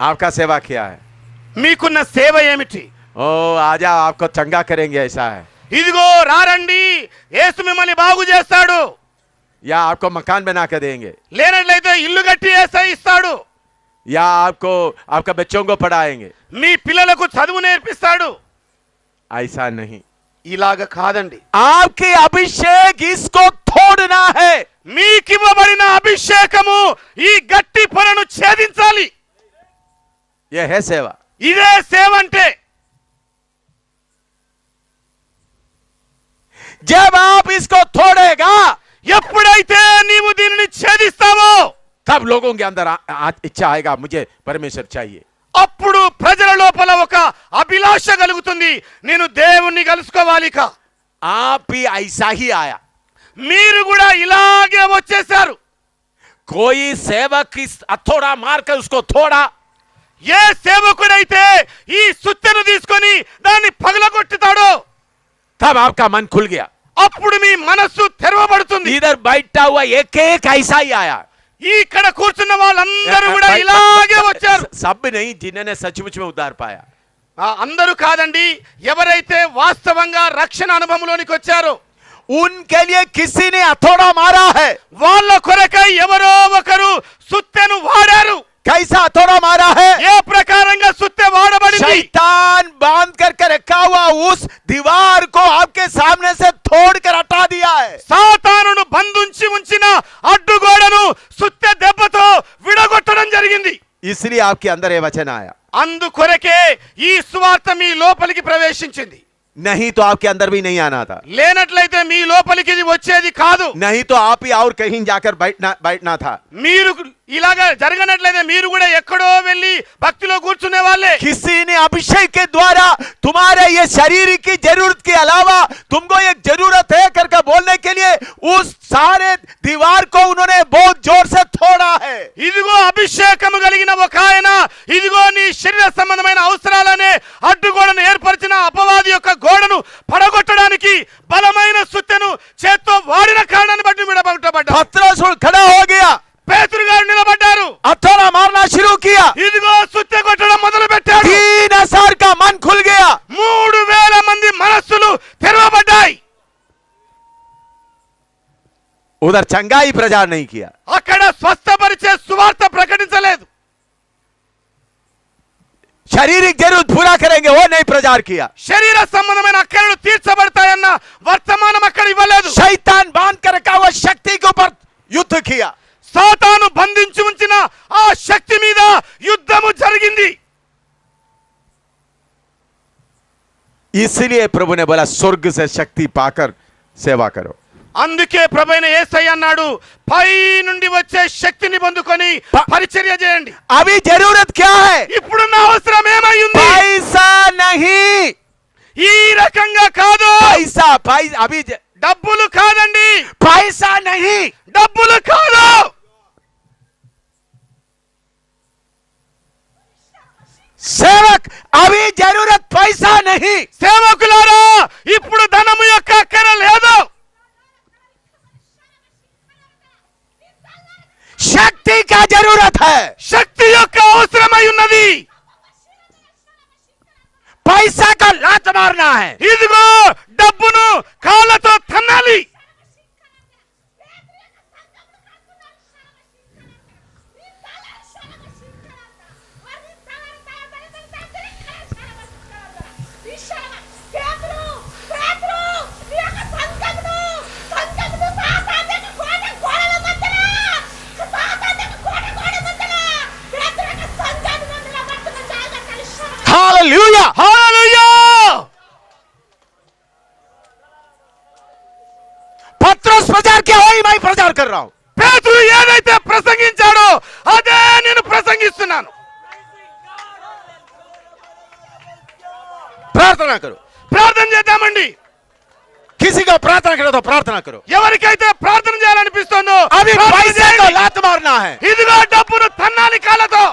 आपका सेवा किया है మీకున్న సేవ ఏమిటి ओ आजा आपको चंगा करेंगे ऐसा है ఇదిగో రారండి యేసు మిమ్మల్ని బాగు చేస్తాడు या आपको मकान बना कर देंगे లేనట్లయితే ఇల్లు కట్టి ఏసై ఇస్తాడు या आपको आपका बच्चों को पढ़ाएंगे మీ పిల్లలకు చదువు నేర్పిస్తాడు ऐसा नहीं ఇలాగ కాదండి आपकी अभिषेक इसको तोड़ना है మీకివ్వబడిన అభిషేకము ఈ గట్టి పొరను ఛేదించాలి यह है सेवा ఇదే సేవ అంటే जब आप इसको तोड़ेगा ఎప్పుడైతే నీవు దీనిని ఛేదిస్తావో तब लोगों के अंदर आ, आ, इच्छा आएगा मुझे परमेश्वर चाहिए అప్పుడు ప్రజల లోపల ఒక అభిలాష కలుగుతుంది నేను దేవుణ్ణి కలుసుకోవాలి ఇక आप भी ऐसा ही आया మీరు కూడా ఇలాగే వచ్చేసారు कोई सेवक इस हथौड़ा मारकर उसको थोड़ा ఏ సేవకుడైతే ఈ సుత్తెను తీసుకొని దాన్ని పగలగొట్టుతాడో కొట్టుతాడో ఆప్కా మన్ ఖుల్ అప్పుడు మీ మనస్సు తెరవబడుతుంది. ఇదర్ బయట ఏకేక ఐసా ఆయా. ఇక్కడ కూర్చున్న వాళ్ళందరూ కూడా ఇలాగే వచ్చారు. సబ్ నహీ జిన్ననే సచ్ముచ్ అందరూ కాదండి ఎవరైతే వాస్తవంగా రక్షణ అనుభవంలోనికి వచ్చారో ఉన్కే లియే అథోడా మారా హై. వాళ్ళ కొరకై ఎవరో ఒకరు సుత్తెను వాడారు. కైసా అథోడా उस दीवार को आपके सामने से तोड़ कर हटा दिया है సాతానును బంధించి ఉంచిన అడ్డుగోడను సుత్తె దెబ్బతో విడగొట్టడం జరిగింది इसलिए आपके अंदर ये वचन आया అందుకొరకే ఈ సువార్త మీ లోపలికి ప్రవేశించింది नहीं तो आपके अंदर भी नहीं आना था లేనట్లయితే మీ లోపలికి ఇది వచ్చేది కాదు नहीं तो आप ही और कहीं जाकर बैठना बैठना था మీరు ఇలాగా జరగనట్లయితే మీరు కూడా ఎక్కడో వెళ్ళి భక్తిలో కూర్చునే వాళ్ళే किसी ने अभिषेक के द्वारा तुम्हारे ये शरीर की जरूरत के अलावा तुमको एक जरूरत है करके बोलने के लिए उस सारे दीवार को उन्होंने बहुत जोर से तोड़ा है ఇదిగో అభిషేకము కలిగిన ఒక ఆయన ఇదిగో నీ శరీర సంబంధమైన అవసరాలనే అడ్డుగోడను ఏర్పరిచిన అపవాది యొక్క గోడను పడగొట్టడానికి బలమైన उधर चंगाई प्रचार नहीं किया అక్కడ స్వస్థపరిచే సువార్త ప్రకటించలేదు शारीरिक जरूरत पूरा करेंगे वो नहीं प्रचार किया శరీర సంబంధమైన అక్కడలు తీర్చబడతాయన్న వర్తమానం అక్కడ ఇవ్వలేదు शैतान बांध कर रखा हुआ शक्ति के ऊपर युद्ध किया సాతాను బంధించి ఉంచిన ఆ శక్తి మీద యుద్ధము జరిగింది इसलिए प्रभु ने बोला स्वर्ग से शक्ति पाकर सेवा करो అందుకే ప్రభైన ఏసై అన్నాడు పై నుండి వచ్చే శక్తిని పొందుకొని పరిచర్య చేయండి. అవి జరూరత్ క్యా ఇప్పుడు అవసరం ఏమైంది? నహి. ఈ రకంగా కాదు. పైసా పై అవి డబ్బులు కాదండి. పైసా నహి. డబ్బులు కాదు. సేవక్ అవి జరూరత్ పైసా నహి. సేవకులారా जरूरत है శక్తి యొక్క అవసరమై ఉన్నది पैसा का लात मारना है ఇదిగో డబ్బును కాళ్ళతో ప్రభాకర్ రావు పేతులు ఏదైతే ప్రసంగించాడో అదే నేను ప్రసంగిస్తున్నాను. ప్రార్థన కరు. ప్రార్థన చేద్దామండి. కిసిగా ప్రార్థన కరదో ప్రార్థన కరు. ఎవరికైతే ప్రార్థన చేయాలనిపిస్తుందో అది ఇదిగో డబ్బును తన్నాలి కాళ్ళతో.